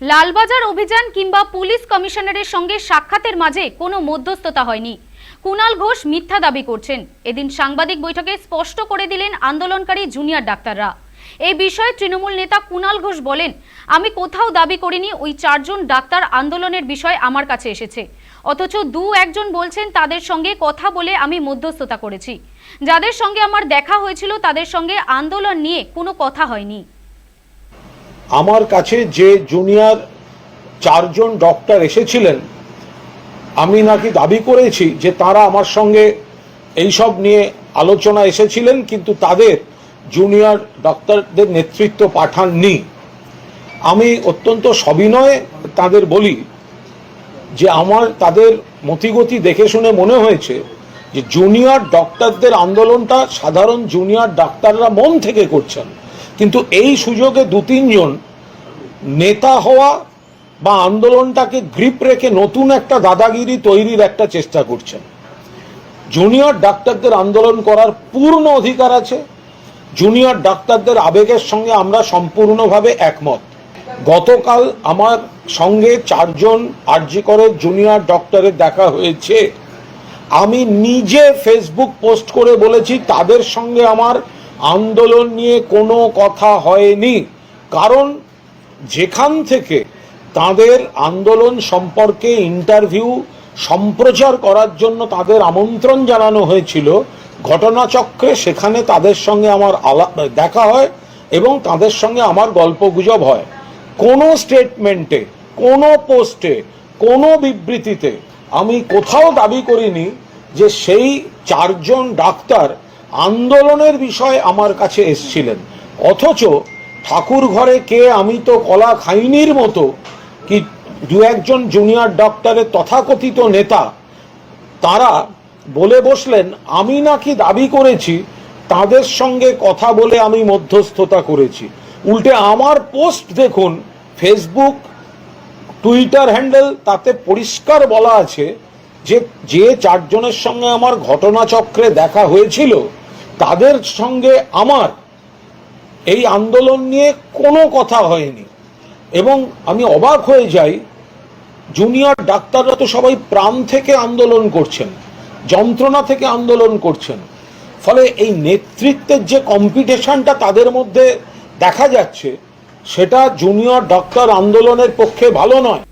লালবাজার অভিযান কিংবা পুলিশ কমিশনারের সঙ্গে সাক্ষাতের মাঝে কোনো মধ্যস্থতা হয়নি। কুণাল ঘোষ মিথ্যা দাবি করছেন। এদিন সাংবাদিক বৈঠকে স্পষ্ট করে দিলেন আন্দোলনকারী জুনিয়র ডাক্তাররা। এই বিষয়ে তৃণমূল নেতা কুণাল ঘোষ বলেন, আমি কোথাও দাবি করিনি, ওই চারজন ডাক্তার আন্দোলনের বিষয় আমার কাছে এসেছে। অথচ দু একজন বলছেন তাদের সঙ্গে কথা বলে আমি মধ্যস্থতা করেছি। যাদের সঙ্গে আমার দেখা হয়েছিল তাদের সঙ্গে আন্দোলন নিয়ে কোনো কথা হয়নি। আমার কাছে যে জুনিয়র চারজন ডক্টর এসেছিলেন, আমি নাকি দাবি করেছি যে তারা আমার সঙ্গে এইসব নিয়ে আলোচনা এসেছিলেন, কিন্তু তাদের জুনিয়র ডক্টরদের নেতৃত্ব পাঠাননি। আমি অত্যন্ত সবিনয়ে তাদের বলি যে আমার তাদের মতিগতি দেখে শুনে মনে হয়েছে যে জুনিয়র ডক্টরদের আন্দোলনটা সাধারণ জুনিয়র ডাক্তাররা মন থেকে করছেন। কিন্তু এই সুযোগে দু তিনজন নেতা হওয়া বা আন্দোলনটাকে গ্রিপ রেখে নতুন একটা দাদাগিরি তৈরির একটা চেষ্টা করছেন। জুনিয়র ডাক্তারদের আন্দোলন করার পূর্ণ অধিকার আছে। জুনিয়র ডাক্তারদের আবেগের সঙ্গে আমরা সম্পূর্ণভাবে একমত। গতকাল আমার সঙ্গে চারজন আরজি করের জুনিয়র ডক্টরের দেখা হয়েছে। আমি নিজে ফেসবুক পোস্ট করে বলেছি, তাদের সঙ্গে আমার আন্দোলন নিয়ে কোনো কথা হয়নি। কারণ যেখান থেকে তাদের আন্দোলন সম্পর্কে ইন্টারভিউ সম্প্রচার করার জন্য তাদের আমন্ত্রণ জানানো হয়েছিল, ঘটনাচক্রে সেখানে তাদের সঙ্গে আমার আলা, দেখা হয় এবং তাদের সঙ্গে আমার গল্পগুজব হয়। কোনো স্টেটমেন্টে কোনো পোস্টে কোনো বিবৃতিতে আমি কোথাও দাবি করিনি যে সেই চারজন ডাক্তার আন্দোলনের বিষয়ে আমার কাছে এসছিলেন। অথচ ঠাকুর ঘরে কে আমি তো কলা খাইনির মতো কি দু একজন জুনিয়র ডক্টরের তথাকথিত নেতা, তারা বলে বসলেন, আমি নাকি দাবি করেছি, তাদের সঙ্গে কথা বলে আমি মধ্যস্থতা করেছি। উল্টে আমার পোস্ট দেখুন, ফেসবুক, টুইটার হ্যান্ডেল, তাতে পরিষ্কার বলা আছে যে যে চারজনের সঙ্গে আমার ঘটনাচক্রে দেখা হয়েছিল, তাদের সঙ্গে আমার এই আন্দোলন নিয়ে কোনো কথা হয়নি। এবং আমি অবাক হয়ে যাই, জুনিয়র ডাক্তাররা তো সবাই প্রাণ থেকে আন্দোলন করছেন, যন্ত্রণা থেকে আন্দোলন করছেন। ফলে এই নেতৃত্বের যে কম্পিটিশনটা তাদের মধ্যে দেখা যাচ্ছে, সেটা জুনিয়র ডাক্তার আন্দোলনের পক্ষে ভালো নয়।